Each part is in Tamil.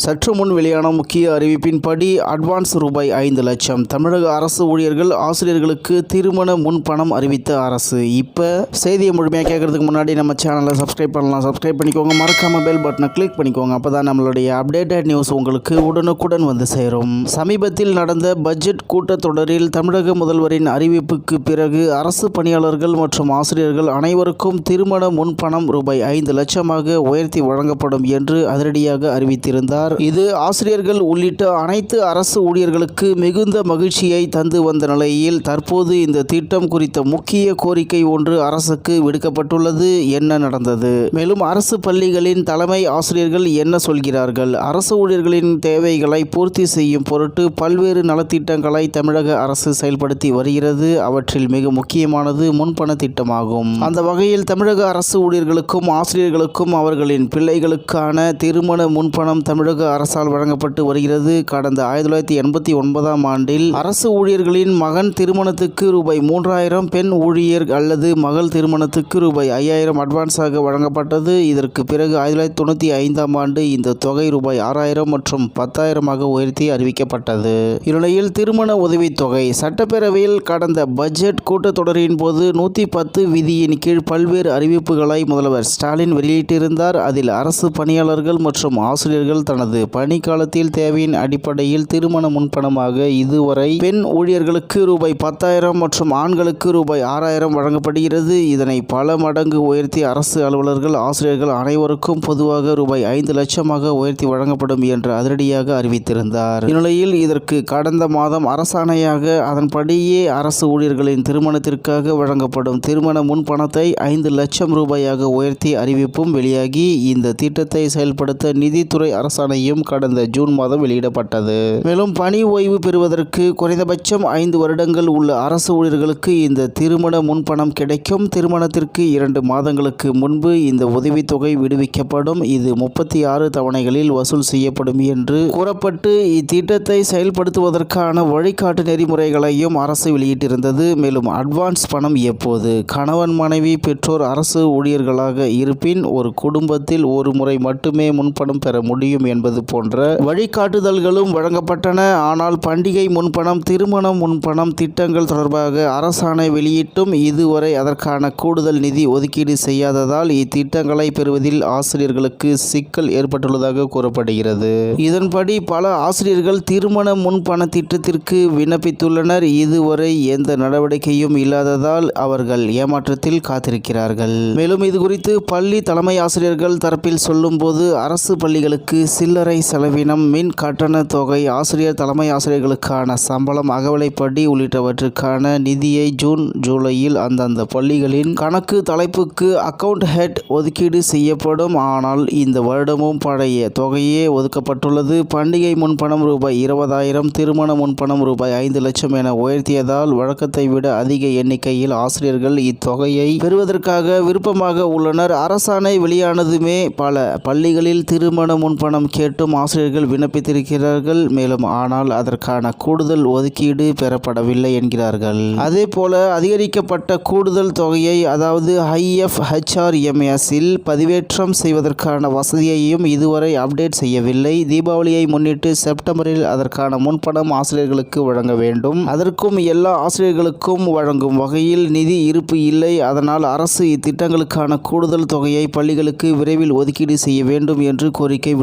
சற்று முன் வெளியான முக்கிய அறிவிப்பின்படி அட்வான்ஸ் ரூபாய் ஐந்து லட்சம். தமிழக அரசு ஊழியர்கள் ஆசிரியர்களுக்கு திருமண முன் பணம் அறிவித்த அரசு. இப்போ செய்தியை முழுமையாக கேட்கறதுக்கு முன்னாடி நம்ம சேனலை சப்ஸ்கிரைப் பண்ணலாம். சப்ஸ்கிரைப் பண்ணிக்கோங்க. மறக்காம பெல் பட்டனை கிளிக் பண்ணிக்கோங்க. அப்போ தான் நம்மளுடைய அப்டேட்டட் நியூஸ் உங்களுக்கு உடனுக்குடன் வந்து சேரும். சமீபத்தில் நடந்த பட்ஜெட் கூட்டத்தொடரில் தமிழக முதல்வரின் அறிவிப்புக்கு பிறகு அரசு பணியாளர்கள் மற்றும் ஆசிரியர்கள் அனைவருக்கும் திருமண முன் பணம் ரூபாய் ஐந்து லட்சமாக உயர்த்தி வழங்கப்படும் என்று அதிரடியாக அறிவித்திருந்தார். இது ஆசிரியர்கள் உள்ளிட்ட அனைத்து அரசு ஊழியர்களுக்கு மிகுந்த மகிழ்ச்சியை தந்து வந்த நிலையில் தற்போது இந்த திட்டம் குறித்த முக்கிய கோரிக்கை ஒன்று அரசுக்கு விடுக்கப்பட்டுள்ளது. என்ன நடந்தது? மேலும் அரசு பள்ளிகளின் தலைமை ஆசிரியர்கள் என்ன சொல்கிறார்கள்? அரசு ஊழியர்களின் தேவைகளை பூர்த்தி செய்யும் பொருட்டு பல்வேறு நலத்திட்டங்களை தமிழக அரசு செயல்படுத்தி வருகிறது. அவற்றில் மிக முக்கியமானது முன்பண திட்டமாகும். அந்த வகையில் தமிழக அரசு ஊழியர்களுக்கும் ஆசிரியர்களுக்கும் அவர்களின் பிள்ளைகளுக்கான திருமண முன்பணம் தமிழக அரசால் வழங்கப்பட்டு வருகிறது. கடந்த ஆயிரத்தி தொள்ளாயிரத்தி எண்பத்தி ஒன்பதாம் ஆண்டில் அரசு ஊழியர்களின் மகன் திருமணத்துக்கு ரூபாய் மூன்றாயிரம் பெண் ஊழியர் அல்லது மகள் திருமணத்துக்கு ரூபாய் ஐயாயிரம் அட்வான்ஸாக வழங்கப்பட்டது. இதற்கு பிறகு ஆயிரத்தி தொள்ளாயிரத்தி தொண்ணூற்றி ஐந்தாம் ஆண்டு இந்த தொகை ரூபாய் ஆறாயிரம் மற்றும் பத்தாயிரமாக உயர்த்தி அறிவிக்கப்பட்டது. இந்நிலையில் திருமண உதவித்தொகை சட்டப்பேரவையில் கடந்த பட்ஜெட் கூட்டத்தொடரின் போது நூற்றி பத்து விதியின் கீழ் பல்வேறு அறிவிப்புகளை முதல்வர் ஸ்டாலின் வெளியிட்டிருந்தார். அதில் அரசு பணியாளர்கள் மற்றும் ஆசிரியர்கள் தனது பணிக்காலத்தில் தேவையின் அடிப்படையில் திருமண முன்பணமாக இதுவரை பெண் ஊழியர்களுக்கு ரூபாய் பத்தாயிரம் மற்றும் ஆண்களுக்கு ரூபாய் ஆறாயிரம் வழங்கப்படுகிறது. இதனை பல மடங்கு உயர்த்தி அரசு அலுவலர்கள் ஆசிரியர்கள் அனைவருக்கும் பொதுவாக ரூபாய் ஐந்து லட்சமாக உயர்த்தி வழங்கப்படும் என்று அதிரடியாக அறிவித்திருந்தார். இந்நிலையில் இதற்கு கடந்த மாதம் அரசாணையாக அதன்படியே அரசு ஊழியர்களின் திருமணத்திற்காக வழங்கப்படும் திருமண முன்பணத்தை ஐந்து லட்சம் ரூபாயாக உயர்த்தி அறிவிப்பும் வெளியாகி இந்த திட்டத்தை செயல்படுத்த நிதித்துறை அரசாணையும் கடந்த ஜூன் மாதம் வெளியிடப்பட்டது. மேலும் பணி ஓய்வு பெறுவதற்கு குறைந்தபட்சம் ஐந்து வருடங்கள் உள்ள அரசு ஊழியர்களுக்கு இந்த திருமண முன்பணம் கிடைக்கும். திருமணத்திற்கு இரண்டு மாதங்களுக்கு முன்பு இந்த உதவித்தொகை விடுவிக்கப்படும். இது முப்பத்தி ஆறு தவணைகளில் வசூல் செய்யப்படும் என்று கூறப்பட்டு இத்திட்டத்தை செயல்படுத்துவதற்கான வழிகாட்டு நெறிமுறைகளையும் அரசு வெளியிட்டிருந்தது. மேலும் அட்வான்ஸ் பணம் எப்போது? கணவன் மனைவி பெற்றோர் அரசு ஊழியர்களாக இருப்பின் ஒரு குடும்பத்தில் ஒரு முறை மட்டுமே முன்பணம் பெற முடியும் என்பது போன்ற வழிகாட்டுதல்களும் வழங்கப்பட்டன. ஆனால் பண்டிகை முன்பணம் திருமணம் முன்பணம் திட்டங்கள் தொடர்பாக அரசாணை வெளியிட்டும் இதுவரை அதற்கான கூடுதல் நிதி ஒதுக்கீடு செய்யாததால் இத்திட்டங்களை பெறுவதில் ஆசிரியர்களுக்கு சிக்கல் ஏற்பட்டுள்ளதாக கூறப்படுகிறது. இதன்படி பல ஆசிரியர்கள் திருமண முன்பண திட்டத்திற்கு விண்ணப்பித்துள்ளனர். இதுவரை எந்த நடவடிக்கையும் இல்லாததால் அவர்கள் ஏமாற்றத்தில் காத்திருக்கிறார்கள். மேலும் இது குறித்து பள்ளி தலைமை ஆசிரியர்கள் தரப்பில் சொல்லும்போது அரசு பள்ளிகளுக்கு சில்லறை செலவினம் மின் கட்டண தொகை ஆசிரியர் தலைமை ஆசிரியர்களுக்கான சம்பளம் அகவலைப்படி உள்ளிட்டவற்றுக்கான நிதியை ஜூன் ஜூலையில் அந்தந்த பள்ளிகளின் கணக்கு தலைப்புக்கு அக்கவுண்ட் ஹெட் ஒதுக்கீடு செய்யப்படும். ஆனால் இந்த வருடமும் பழைய தொகையே ஒதுக்கப்பட்டுள்ளது. பண்டிகை முன்பணம் ரூபாய் இருபதாயிரம் திருமண முன்பணம் ரூபாய் ஐந்து லட்சம் என உயர்த்தியதால் வழக்கத்தை விட அதிக எண்ணிக்கையில் ஆசிரியர்கள் இத்தொகையை பெறுவதற்காக விருப்பமாக உள்ளனர். அரசாணை வெளியானதுமே பல பள்ளிகளில் திருமண முன்பணம் கேட்டும் ஆசிரியர்கள் விண்ணப்பித்திருக்கிறார்கள். மேலும் ஆனால் அதற்கான கூடுதல் ஒதுக்கீடு பெறப்படவில்லை என்கிறார்கள். அதே போல அதிகரிக்கப்பட்ட கூடுதல் தொகையை அதாவது ஐஎஃப்ஹெச்ஆர்எம்எஸ்ஸில் பதிவேற்றம் செய்வதற்கான வசதியையும் இதுவரை அப்டேட் செய்யவில்லை. தீபாவளியை முன்னிட்டு செப்டம்பரில் அதற்கான முன்பணம் ஆசிரியர்களுக்கு வழங்க வேண்டும். அதற்கும் எல்லா ஆசிரியர்களுக்கும் வழங்கும் வகையில் நிதி இருப்பு இல்லை. அதனால் அரசு இத்திட்டங்களுக்கான கூடுதல் தொகையை பள்ளிகளுக்கு விரைவில் ஒதுக்கீடு செய்ய வேண்டும் என்று கோரிக்கை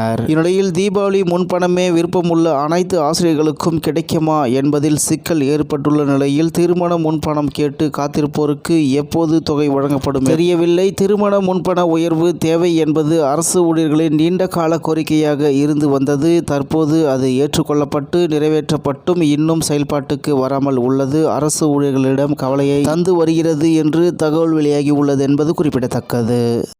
விடுத்துள்ளனர் இந்நிலையில் தீபாவளி முன்பணமே விருப்பமுள்ள அனைத்து ஆசிரியர்களுக்கும் கிடைக்குமா என்பதில் சிக்கல் ஏற்பட்டுள்ள நிலையில் திருமண முன்பணம் கேட்டு காத்திருப்போருக்கு எப்போது தொகை வழங்கப்படும்? தெரியவில்லை. திருமண முன்பண உயர்வு தேவை என்பது அரசு ஊழியர்களின் நீண்ட கால கோரிக்கையாக இருந்து வந்தது. தற்போது அது ஏற்றுக்கொள்ளப்பட்டு நிறைவேற்றப்பட்டும். இன்னும் செயல்பாட்டுக்கு வராமல் உள்ளது. அரசு ஊழியர்களிடம் கவலையை தந்து வருகிறது என்று தகவல் வெளியாகி உள்ளது என்பது குறிப்பிடத்தக்கது.